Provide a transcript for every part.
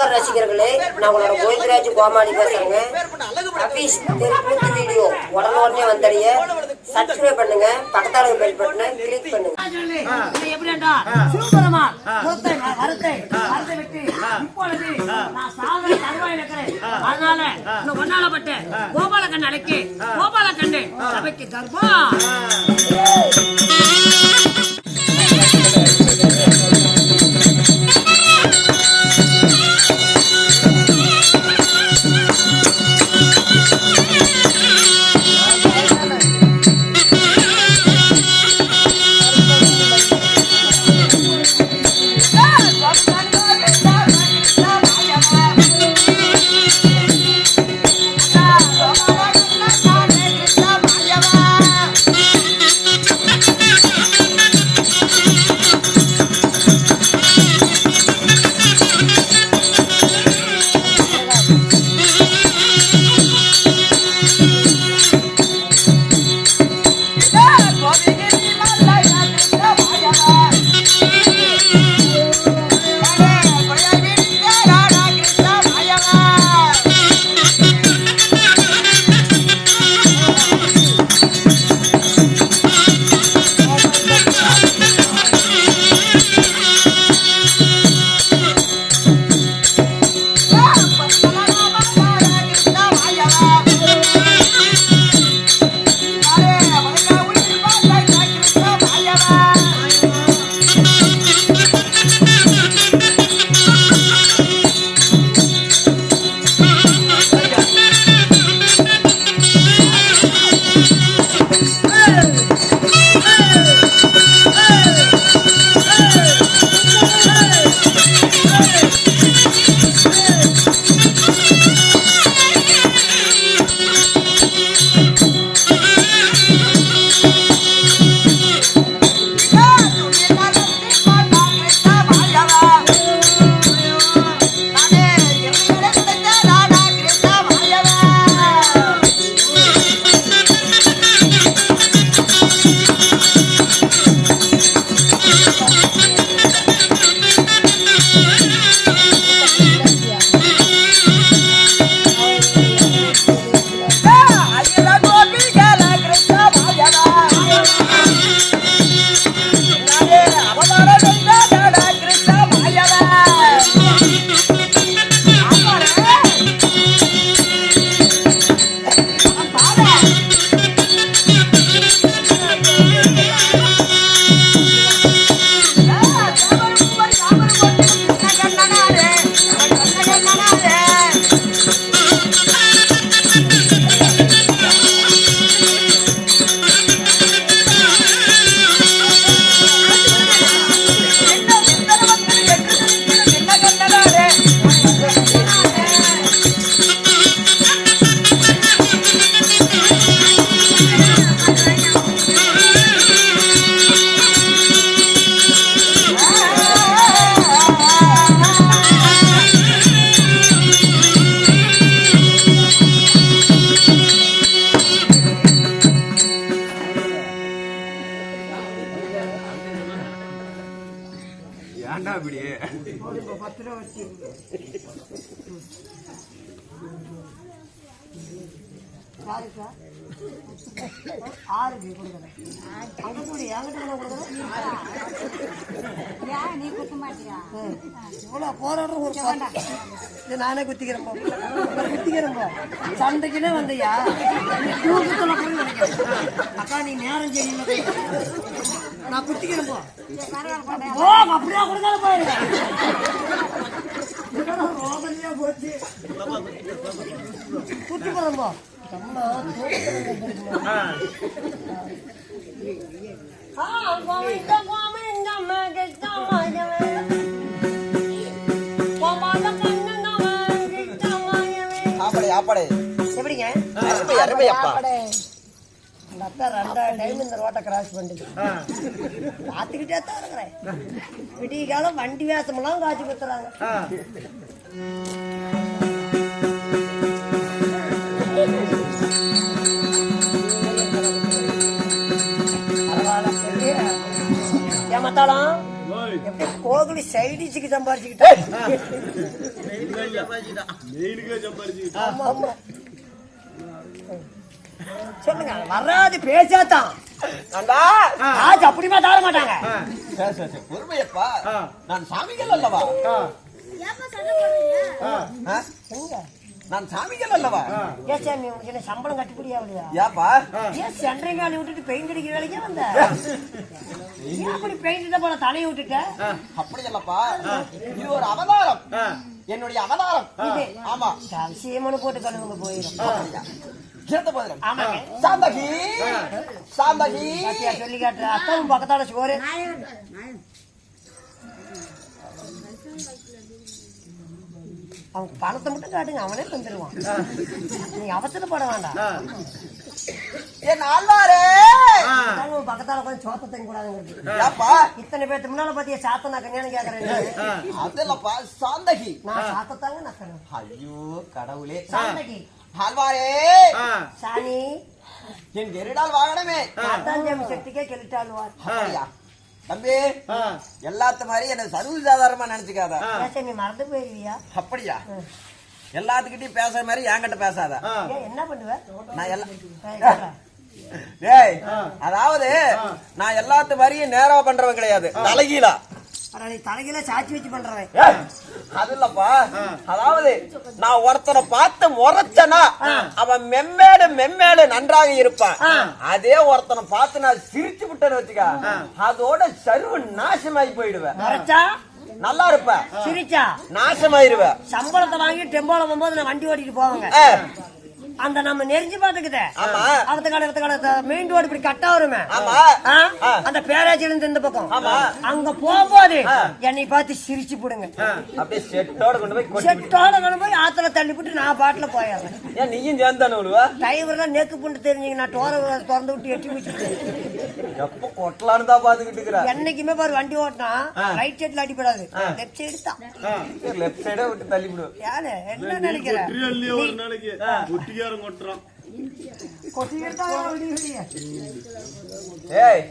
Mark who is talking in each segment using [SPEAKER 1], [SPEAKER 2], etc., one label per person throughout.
[SPEAKER 1] நமஸ்கார் ரசிகர்களே நான் உங்களோட கோவிந்தராஜ் கோமாளி பேசுறேங்க. அபீஸ் தெருக்கூத்து வீடியோ. உடனே வந்தடைய. சப்ஸ்கிரைப் பண்ணுங்க பக்கத்தால பெல் பட்டனை கிளிக் பண்ணுங்க.
[SPEAKER 2] இது எப்படியாண்டா? சிவபெருமான் சொத்தை, வரத்தை, வரத்தை விட்டு இப்பொழுது நான் சாகர தருவாயில் இருக்கிறேன். அதனால இந்த ஒன்னாலப்பட்ட கோபாலகண்ணன் அழைக்கு கோபாலகண்ணு சபைக்கு தர்மம் யாருக்கா? ஆறுக்கு கொடுக்குறேன். அங்க கூடி, என்கிட்ட கூட கொடுக்குறேன்.
[SPEAKER 3] ஏன் நீ குத்த மாட்டியா
[SPEAKER 2] ம். இவ்வளவு போராடுற ஒரு பத்து. இது நானே குத்திக்கிறேன் போ. குத்திக்கிறேன் போ. சண்டைக்குன்னே வந்தியா நீ தூக்கத்துல போய் நினைக்கிறேன். அக்கா நீ நேரம் சரியில்லை நான் குத்திக்கிறேன் போ ஓ அப்படியே கொடுக்காத போயிருங்க ரோதனையா போச்சு குத்திக்கிறேன் போ எப்படிங்க?
[SPEAKER 4] அருமை, அருமை அப்பா.
[SPEAKER 2] சாப்பாடு. அந்த அத்தா ரெண்டாவது டைம் இந்த ரோட்டை கிராஸ் பண்ணிட்டு. பார்த்துக்கிட்டே தான் இருக்கிறேன். விடிய காலம் வண்டி வேஷமெல்லாம் காட்சி கொடுத்துறாங்க. பரவாயில்ல, பெரிய ஏமாத்தாளம் எப்படி கோகுலி சைடிஸுக்கு சம்பாரிச்சுக்கிட்டேன் சொல்லுங்க வராது பேசாதான் காசு அப்படிமா தாழ மாட்டாங்க.
[SPEAKER 4] சரி, சரி, சரி. பொறுமையப்பா. நான் சாமிகள் அல்லவா? நான் சாமிகள் அல்லவா?
[SPEAKER 2] ஏன் சாமி உங்களுக்கு என்ன சம்பளம் கட்டுப்படியா இல்லையா?
[SPEAKER 4] ஏப்பா?
[SPEAKER 2] ஏன் சென்ட்ரிங்காலி விட்டுட்டு பெயிண்ட் அடிக்கிற வேலைக்கே வந்த? ஏன் அப்படி பெயிண்ட் போல தலையை விட்டுட்ட?
[SPEAKER 4] அப்படி இல்லப்பா. இது ஒரு அவதாரம். என்னுடைய அவதாரம்.
[SPEAKER 2] இது.
[SPEAKER 4] ஆமா.
[SPEAKER 2] சீமனு போட்டு கழுவுங்க போயிடும்
[SPEAKER 4] சாந்தகி. சாந்தகி.
[SPEAKER 2] சொல்லி காட்டுற. அத்தாவும் பக்கத்தால சோறு. அவன் பணத்தை மட்டும் காட்டுங்க அவனே தந்துருவான். நீங்க அவசரப்பட வேண்டாம்.
[SPEAKER 4] என் ஆழ்வாரே
[SPEAKER 2] அவன் பக்கத்தால கொஞ்சம் சோத்த தங்க கூடாதுங்கிறது இத்தனை பேர்த்து முன்னால பாத்தியா சாத்த நான் கல்யாணம் கேக்குறேன்
[SPEAKER 4] சாந்தகி.
[SPEAKER 2] நான் சாத்தத்தாங்க நக்கணும்
[SPEAKER 4] ஐயோ கடவுளே.
[SPEAKER 2] சாந்தகி.
[SPEAKER 4] ஆழ்வாரே
[SPEAKER 2] சாணி
[SPEAKER 4] என் எருடால் வாகனமே
[SPEAKER 2] காத்தாஞ்சாமி சக்திக்கே கெளிட்டாளுவார்.
[SPEAKER 4] அப்படியா? தம்பி எல்லாத்த மாதிரி என்ன சர்வ சாதாரணமா நினைச்சுக்காத.
[SPEAKER 2] நீ மறந்து போயிருவியா
[SPEAKER 4] அப்படியா? எல்லாத்துக்கிட்டையும் பேசுற மாதிரி என்கிட்ட பேசாத.
[SPEAKER 2] ஏன் என்ன பண்ணுவ?
[SPEAKER 4] நான் எல்லாம்
[SPEAKER 2] ஏய்,
[SPEAKER 4] அதாவது நான் எல்லாத்து மாதிரியும் நேரா பண்றவன் கிடையாது. தலைகீழா.
[SPEAKER 2] நீ தலையில சாச்சி வச்சு பண்றவன்.
[SPEAKER 4] ஏய், அது இல்லப்பா. அதாவது நான் ஒருத்தனை பார்த்து முறைச்சனா அவன் மெம்மேடு மெம்மேடு நன்றாக இருப்பான். அதே ஒருத்தனை பார்த்து நான் சிரிச்சு விட்டேன்னு வச்சுக்க. அதோட சர்வ நாசமாயி போயிடுவேன். நல்லா இருப்ப
[SPEAKER 2] சிரிச்சா?
[SPEAKER 4] நாசமாயிருவ
[SPEAKER 2] சம்பளத்தை வாங்கி டெம்போல போகும்போது நான் வண்டி ஓட்டிட்டு போவாங்க. அந்த நம்ம நெறிஞ்சு பாத்துக்குதே.
[SPEAKER 4] ஆமா.
[SPEAKER 2] அடுத்த கால அடுத்த கால மெயின் ரோடு இப்படி கட்டா வருமே. அந்த பேராச்சில இருந்து இந்த பக்கம்.
[SPEAKER 4] ஆமா.
[SPEAKER 2] அங்க போகும்போது என்னை பார்த்து சிரிச்சு போடுங்க.
[SPEAKER 4] அப்படியே செட்டோட கொண்டு போய் கொட்டி. விடு.
[SPEAKER 2] செட்டோட கொண்டு போய் ஆத்துல தள்ளி போட்டு நான் பாட்டுல போயிடுறேன்.
[SPEAKER 4] நீயும் சேர்ந்தானே
[SPEAKER 2] டிரைவர் நெக்கு புண்டு தெரிஞ்சுங்க. நான் டோர திறந்து விட்டு எட்டி வச்சுட்டு
[SPEAKER 4] எப்ப கொட்டலான்னு தான் பாத்துக்கிட்டு
[SPEAKER 2] என்னைக்குமே பாரு வண்டி ஓட்டினா ரைட் சைடுல அடிப்படாது லெஃப்ட் சைடு தான்.
[SPEAKER 4] லெப்ட் சைடே விட்டு தள்ளி விடு.
[SPEAKER 2] யாரு? என்ன நினைக்கிற? விடிய விடிய.
[SPEAKER 4] ஏய்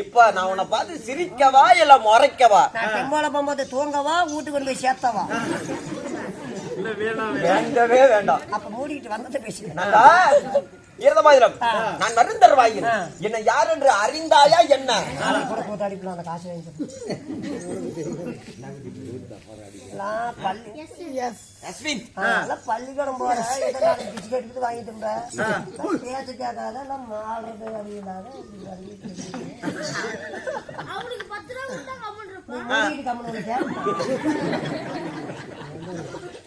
[SPEAKER 4] இப்ப நான் உன்னை பார்த்து சிரிக்கவா இல்ல முறைக்கவா?
[SPEAKER 2] டெம்போல போகும்போது தூங்கவா வீட்டுக்கு கொண்டு போய் சேர்த்தவா?
[SPEAKER 5] இல்ல வேணாம்
[SPEAKER 4] வேண்டவே வேண்டாம்.
[SPEAKER 2] அப்ப மூடிக்கிட்டு வந்ததை பேசுகிறேன்
[SPEAKER 4] நல்லா இருந்தமாயிரம் நான் வருந்தர் வாயில் என்னை யார் என்று அறிந்தாயா என்ன?
[SPEAKER 2] காசு
[SPEAKER 4] அஸ்வின்
[SPEAKER 2] ஆ, எல்லாம் பள்ளிக்கூடம் போற நாலு பிஸ்கட் எடுத்து வாங்கிட்டு பேச்சு கேட்காத எல்லாம் மாறுறது அறிவிட்டு
[SPEAKER 3] அவனுக்கு பத்து ரூபா கம்முனு.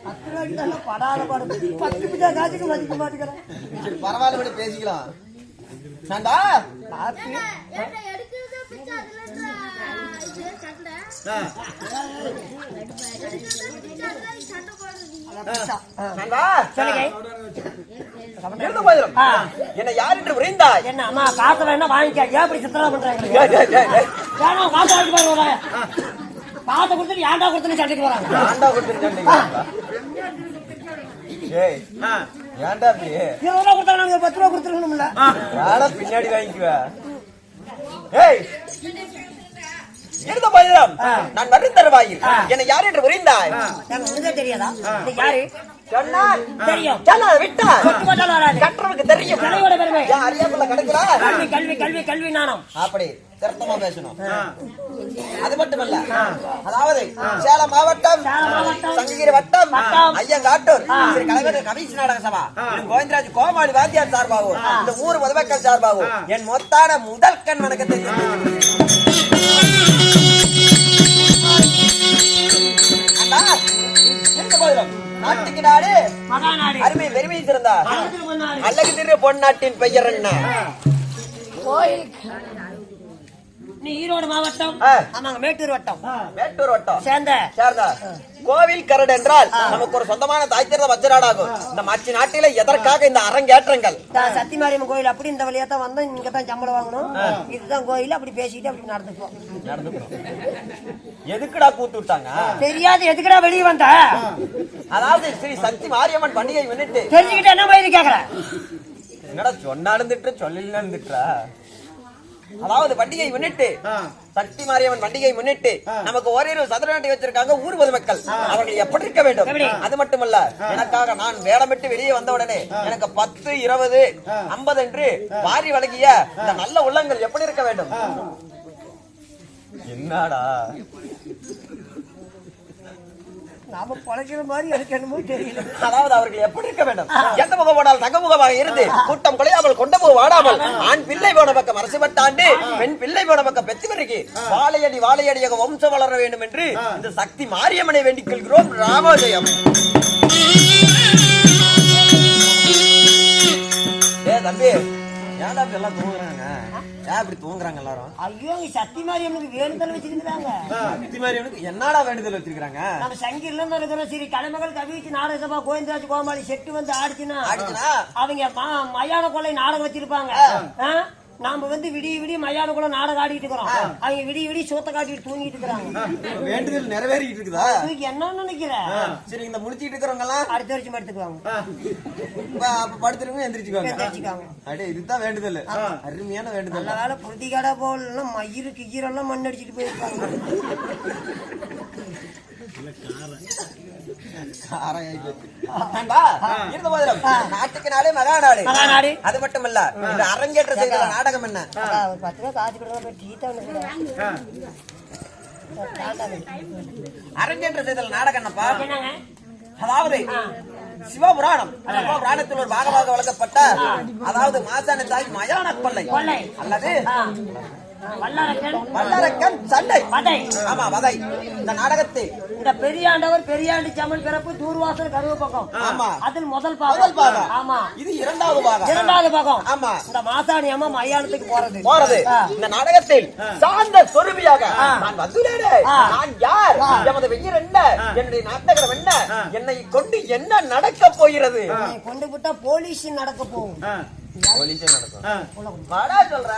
[SPEAKER 2] பத்து ரூபாய்க்கு படாத பாடு. பத்து பிச்சா காசுக்கு மதிக்க மாட்டேங்கிறேன்
[SPEAKER 4] சரி பரவாயில்ல விட பேசிக்கலாம். சாண்டா என்னை யார் என்று உறைந்தாய்
[SPEAKER 2] என்ன அம்மா காசை வேணா வாங்கிக்க. ஏன் இப்படி சித்தரா பண்றாங்க? காசை வாங்கி பாருங்க காசை கொடுத்துட்டு ஏன்டா கொடுத்துன்னு சண்டைக்கு வராங்க
[SPEAKER 4] ஆண்டா கொடுத்துருக்கேன் ஏய் ஏன்டா அப்படி?
[SPEAKER 2] இருபது ரூபா கொடுத்தா நாங்க பத்து ரூபா கொடுத்துருக்கணும்ல.
[SPEAKER 4] பின்னாடி வாங்கிக்குவ? ஏய். இருந்த பயிரம் நான் வருந்தர் வாயில் என்னை யார் என்று
[SPEAKER 2] உனக்கே தெரியாதா? யாரு? தெரியும்.
[SPEAKER 4] அறியாமல கிடக்குறா?
[SPEAKER 2] கல்வி கல்வி கல்வி கல்வி நாணம்.
[SPEAKER 4] அப்படி திருத்தமா பேசணும். அது மட்டுமல்ல. அதாவது சேலம் மாவட்டம் சங்ககிரி வட்டம் ஐயங்காட்டூர் திரு கலைஞர் நாடக சபா திரு கோவிந்தராஜ் கோமாளி வாத்தியார் சார்பாகவும் இந்த ஊர் பொதுமக்கள் சார்பாகவும் என் மொத்தான முதல் கண் வணக்கத்தை நாட்டுக்கு நாடு அருமை பெருமை
[SPEAKER 2] பொன்னாடு.
[SPEAKER 4] அழகு திரு பொன்னாட்டின் பெயர் என்ன?
[SPEAKER 2] நீ ஈரோடு மாவட்டம்
[SPEAKER 4] ஆ.
[SPEAKER 2] ஆமாங்க மேட்டூர் வட்டம்.
[SPEAKER 4] மேட்டூர் வட்டம்.
[SPEAKER 2] சேர்ந்த.
[SPEAKER 4] சேர்ந்தா. கோவில் கரடு என்றால் நமக்கு ஒரு சொந்தமான தாய்த்திருந்த வஜ்ராடாகும். இந்த மற்ற நாட்டில எதற்காக இந்த அரங்கேற்றங்கள்?
[SPEAKER 2] சத்தியமாரியம்மன் கோயில் அப்படி இந்த வழியா தான் வந்தோம். இங்க தான் சம்பளம் வாங்கணும் இதுதான் கோயில். அப்படி பேசிட்டு அப்படி நடந்துப்போம்
[SPEAKER 4] எதுக்குடா கூத்து விட்டாங்க?
[SPEAKER 2] தெரியாது எதுக்குடா வெளியே வந்த?
[SPEAKER 4] அதாவது ஸ்ரீ சக்தி மாரியம்மன் பண்டிகை முன்னிட்டு
[SPEAKER 2] தெரிஞ்சுக்கிட்டு என்ன மாதிரி கேக்குற?
[SPEAKER 4] என்னடா சொன்னாலும் திட்டு சொல்லலாம் அதாவது பண்டிகை முன்னிட்டு. சக்தி மாரியம்மன் பண்டிகை முன்னிட்டு நமக்கு ஓரிரு சதுரநாட்டி வச்சிருக்காங்க ஊர் பொதுமக்கள். அவர்கள் எப்படி இருக்க வேண்டும்? அது மட்டுமல்ல எனக்காக நான் வேடமிட்டு வெளியே வந்த உடனே எனக்கு பத்து இருபது ஐம்பது என்று வாரி வழங்கிய இந்த நல்ல உள்ளங்கள் எப்படி இருக்க வேண்டும்? என்னடா?
[SPEAKER 2] நாம பழகிற மாதிரி எனக்கு என்னமோ தெரியல.
[SPEAKER 4] அதாவது அவர்கள் எப்படி இருக்க வேண்டும்? எந்த முகம் போனால் தங்க முகமாக இருந்து கூட்டம் குலையாமல் கொண்ட முகம் வாடாமல் ஆண் பிள்ளை போன பக்கம் அரசு பட்டாண்டு பெண் பிள்ளை போன பக்கம் பெற்று பிறகு வாழையடி வாழையடியாக வம்சம் வளர வேண்டும் என்று இந்த சக்தி மாரியம்மனை வேண்டிக் கொள்கிறோம். ராமோதயம். ஏ தம்பி ஏன்டா இப்படி எல்லாம் தூங்குறாங்க? ஏன் இப்படி தூங்குறாங்க எல்லாரும்?
[SPEAKER 2] ஐயோ இங்க சக்தி மாரியம்மனுக்கு வேண்டுதல்
[SPEAKER 4] சக்தி மாரியம்மனுக்கு என்னடா வேண்டுதல் வச்சிருக்காங்க
[SPEAKER 2] நம்ம சங்கீர்ல இருக்கிறோம் சரி கலைமகள் கவிச்சு நாடக சபா கோவிந்தராஜ் கோமாளி செட்டு வந்து ஆடிச்சுன்னா
[SPEAKER 4] ஆடிச்சுனா?
[SPEAKER 2] அவங்க மயான கொள்ளை நாடகம் வச்சிருப்பாங்க? நாம வந்து விடிய விடிய மயான கொள்ளை நாடகம் ஆடிட்டு இருக்கிறோம். அவங்க விடிய விடிய சோத்த காட்டிட்டு தூங்கிட்டு இருக்கிறாங்க.
[SPEAKER 4] வேண்டுதல் நிறைவேறிட்டு இருக்குதா?
[SPEAKER 2] இதுக்கு என்ன நினைக்கிற?
[SPEAKER 4] சரி இந்த முடிச்சிட்டு இருக்கிறவங்க எல்லாம்
[SPEAKER 2] அடுத்த வருஷம் எடுத்துக்குவாங்க
[SPEAKER 4] அப்ப படுத்துருங்க எந்திரிச்சுக்கோங்க
[SPEAKER 2] எந்திரிச்சுக்குவாங்க.
[SPEAKER 4] அடே இதுதான் வேண்டுதல். அருமையான வேண்டுதல்.
[SPEAKER 2] நல்ல வேலை புரதிகாடா போலாம் மயிருக்கு ஈரெல்லாம் மண் அடிச்சிட்டு போயிருக்காங்க
[SPEAKER 4] ஆராயாய் போச்சு. நண்பா, இருந்த போதிலும் நாட்டுக்கு நாடே மகாநாடு.
[SPEAKER 2] மகாநாடு.
[SPEAKER 4] அது மட்டுமல்ல இந்த அரங்கேற்ற நாடகம் என்ன?
[SPEAKER 2] பத்து ரூபா காசு டீ.
[SPEAKER 4] அரங்கேற்ற செய்தல் நாடகம் என்னப்பா? அதாவது சிவபுராணம். சிவபுராணத்தில் ஒரு பாகமாக வழங்கப்பட்ட அதாவது மாசான தாய் மயான கொள்ளை. அல்லது.
[SPEAKER 2] வல்லாரக்கன்.
[SPEAKER 4] வல்லரக்கன் சண்டை.
[SPEAKER 2] வதை.
[SPEAKER 4] ஆமா வதை. இந்த
[SPEAKER 2] பெரியாண்டவர் பெரியாண்டி சமன் பிறப்பு தூர்வாசல் கருவ பக்கம்
[SPEAKER 4] ஆமா.
[SPEAKER 2] அதில் முதல்
[SPEAKER 4] முதல்
[SPEAKER 2] பாகம்.
[SPEAKER 4] பாகம்
[SPEAKER 2] ஆமா.
[SPEAKER 4] இது இரண்டாவது பாகம்.
[SPEAKER 2] இரண்டாவது பாகம்.
[SPEAKER 4] ஆமா.
[SPEAKER 2] இந்த மாசாணி அம்மா மயானத்துக்கு போறது.
[SPEAKER 4] இந்த நாடகத்தில் சார்ந்த சொருபியாக நான் வந்துள்ளேனே
[SPEAKER 2] ஆ.
[SPEAKER 4] நான் யார். எமது வெய்யர் என்ன? என்னுடைய நாட்டகரம் என்ன? என்னை கொண்டு என்ன நடக்க போகிறது?
[SPEAKER 2] நீ கொண்டு விட்டா போலீஸ் நடக்க போகும்.
[SPEAKER 4] போலீஸே நடக்கும். சொல்ற.